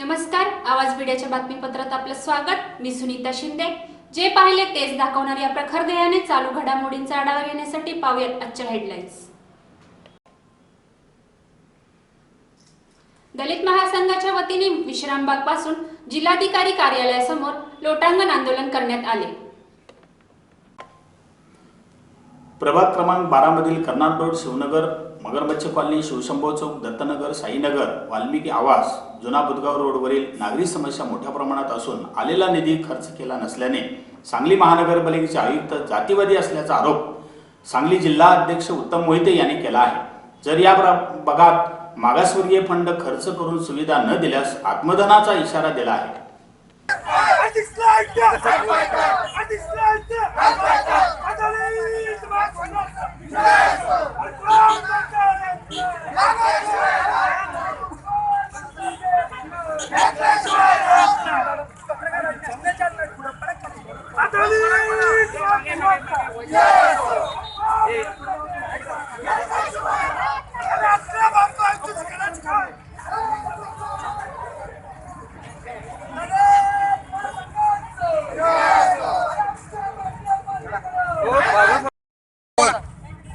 नमस्कार आवाज मीडियाच्या बातमीपत्रात आपलं स्वागत. मी सुनीता शिंदे. जे पाहिले तेच दाखवणार या प्रखर ध्येयाने चालू घडामोडींचा आढावा घेण्यासाठी पाहूयात आजच्या हेडलाईन्स दलित महासंघाच्या वतीने विश्रामबागपासून जिल्हाधिकारी कार्यालयासमोर लोटांगण आंदोलन करण्यात आले. प्रभाग क्रमांक बारामधील कर्नाड रोड शिवनगर मगरमच्छ कॉलनी शिवशंभो चौक दत्तनगर साईनगर वाल्मिकी आवास जुना बुदगाव रोडवरील नागरी समस्या मोठ्या प्रमाणात असून आलेला निधी खर्च केला नसल्याने सांगली महानगरपालिकेचे आयुक्त जातीवादी असल्याचा आरोप सांगली जिल्हा अध्यक्ष उत्तम मोहिते यांनी केला आहे जर या प्र- भागात मागासवर्गीय फंड खर्च करून सुविधा न दिल्यास आत्मधनाचा इशारा दिला आहे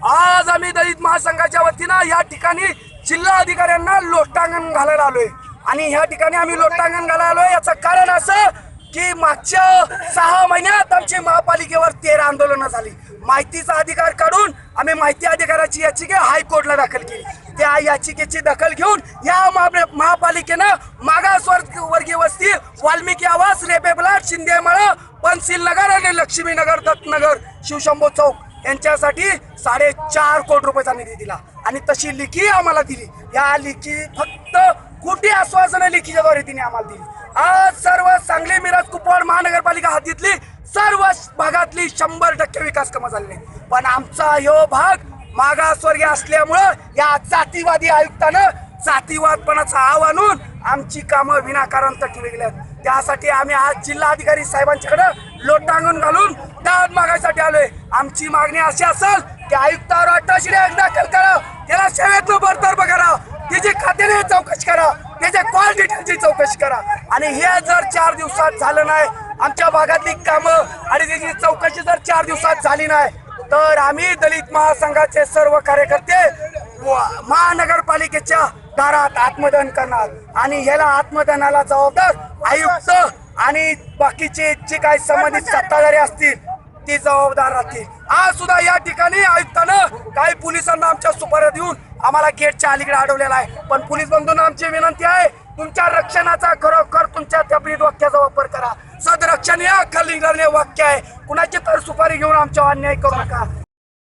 आज आम्ही दलित महासंघाच्या वतीनं या ठिकाणी जिल्हा अधिकाऱ्यांना लोटांगण घालायला आलोय. आणि ह्या ठिकाणी आम्ही लोटांगण घालायला आलो याचं कारण असं की मागच्या सहा महिन्यात आमची महापालिकेवर तेरा आंदोलनं झाली. माहितीचा अधिकार काढून आम्ही माहिती अधिकाराची याचिका हायकोर्टला दाखल केली. त्या याचिकेची दखल घेऊन या महापालिकेनं मागासवर्ग वर्गीय वस्ती वाल्मिकी आवास रेबे ब्लाट शिंदे मळ नगर आणि लक्ष्मीनगर दत्तनगर शिवशंभो चौक यांच्यासाठी साडेचार कोटी रुपयाचा निधी दिला. आणि तशी लिखी आम्हाला दिली. या लिखी फक्त कुठे आश्वासनं लिखीच्याद्वारे तिने आम्हाला दिली? आज सर्व सांगली मिरज कुपवाड महानगरपालिका हद्दीतली सर्व भागातली शंभर टक्के विकास कामं झालेली पण आमचा ह्यो भाग मागासवर्गीय असल्यामुळं या जातीवादी आयुक्तानं जातीवादपणाचा आव आणून आमची कामं विनाकारण तटली गेल्यात त्यासाठी आम्ही आज जिल्हा अधिकारी साहेबांच्याकडे लोटांगण घालून दाद मागायसाठी आलोय. आमची मागणी अशी असेल की आयुक्तावर अठराशे दाखल करा. त्याला सेवेतनं बरतर्फ करा त्याची खात्याने चौकशी करा. त्याच्या कॉल डिटेलची चौकशी करा. आणि हे जर चार दिवसात झालं नाही आमच्या भागातली कामं आणि त्याची चौकशी जर चार दिवसात झाली नाही तर आम्ही दलित महासंघाचे सर्व कार्यकर्ते व- महानगरपालिकेच्या दारात आत्मदान करणार. आणि ह्याला आत्मदानाला जबाबदार आयुक्त आणि बाकीचे जे काही संबंधित सत्ताधारी असतील ती जबाबदार राहतील आज सुद्धा या ठिकाणी आयुक्तानं काही पोलिसांना आमच्या सुपाऱ्या देऊन आम्हाला गेटच्या अलीकडे अडवलेला आहे. पण पोलीस बंधूंना आमची विनंती आहे तुमच्या रक्षणाचा खरोखर तुमच्या त्या ब्रीद वाक्याचा वापर करा. सदरक्षण या खलिंगरणे वाक्य आहे. कुणाची तर सुपारी घेऊन आमच्या अन्याय करू नका.